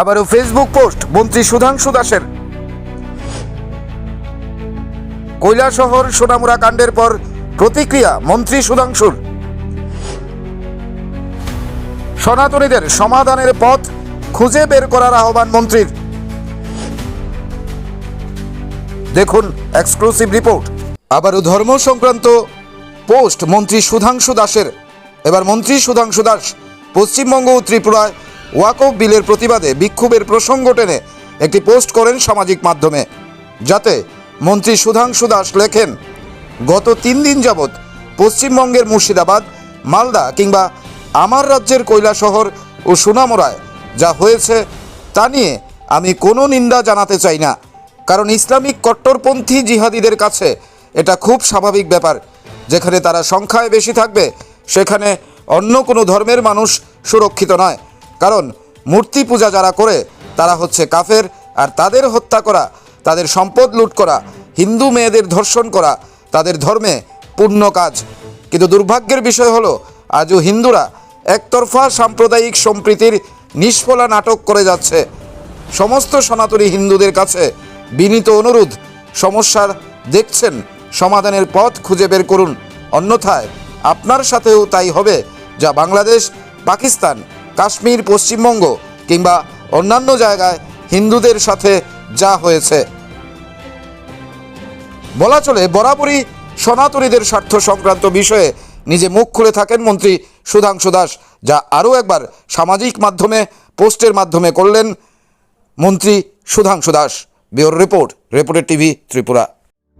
আবারও Facebook post, মন্ত্রী সুধাংশু দাসের। কৈলাসহর সোনামুড়া কাণ্ডের পর প্রতিক্রিয়া মন্ত্রী সুধাংশুর। সনাতনীদের সমাধানের পথ খুঁজে বের করার আহ্বান মন্ত্রীর। দেখুন এক্সক্লুসিভ রিপোর্ট আবারও ধর্ম সংক্রান্ত পোস্ট মন্ত্রী সুধাংশু দাসের। এবার মন্ত্রী সুধাংশু দাস পশ্চিমবঙ্গ ও ত্রিপুরায় ওয়াকফ বিলের প্রতিবাদে বিক্ষোভের প্রসঙ্গ টেনে একটি পোস্ট করেন সামাজিক মাধ্যমে, যাতে মন্ত্রী সুধাংশু দাস লেখেন, গত তিন দিন যাবৎ পশ্চিমবঙ্গের মুর্শিদাবাদ, মালদা কিংবা আমার রাজ্যের কৈলাসহর ও সুনামরায় যা হয়েছে তা নিয়ে আমি কোনো নিন্দা জানাতে চাই না। কারণ ইসলামিক কট্টরপন্থী জিহাদিদের কাছে এটা খুব স্বাভাবিক ব্যাপার। যেখানে তারা সংখ্যায় বেশি থাকবে, সেখানে অন্য কোনো ধর্মের মানুষ সুরক্ষিত নয়। কারণ মূর্তি পূজা যারা করে, তারা হচ্ছে কাফের, আর তাদের হত্যা করা, তাদের সম্পদ লুট করা, হিন্দু মেয়েদের ধর্ষণ করা, তাদের ধর্মে পূর্ণ কাজ। কিন্তু দুর্ভাগ্যের বিষয় হলো, আজও হিন্দুরা একতরফা সাম্প্রদায়িক সম্প্রীতির নিষ্ফলা নাটক করে যাচ্ছে। সমস্ত সনাতনী হিন্দুদের কাছে বিনীত অনুরোধ, সমস্যার দেখছেন, সমাধানের পথ খুঁজে বের করুন। অন্যথায় আপনার সাথেও তাই হবে যা বাংলাদেশ, পাকিস্তান কাশ্মীর, পশ্চিমবঙ্গ কিংবা অন্যান্য জায়গায় হিন্দুদের সাথে যা হয়েছে। বলা চলে, বরাবরই সনাতনীদের স্বার্থ সংক্রান্ত বিষয়ে নিজে মুখ খুলে থাকেন মন্ত্রী সুধাংশু দাস, যা আরও একবার সামাজিক মাধ্যমে, পোস্টের মাধ্যমে করলেন মন্ত্রী সুধাংশু দাস। বিওর রিপোর্ট, রিপোর্টের টিভি ত্রিপুরা।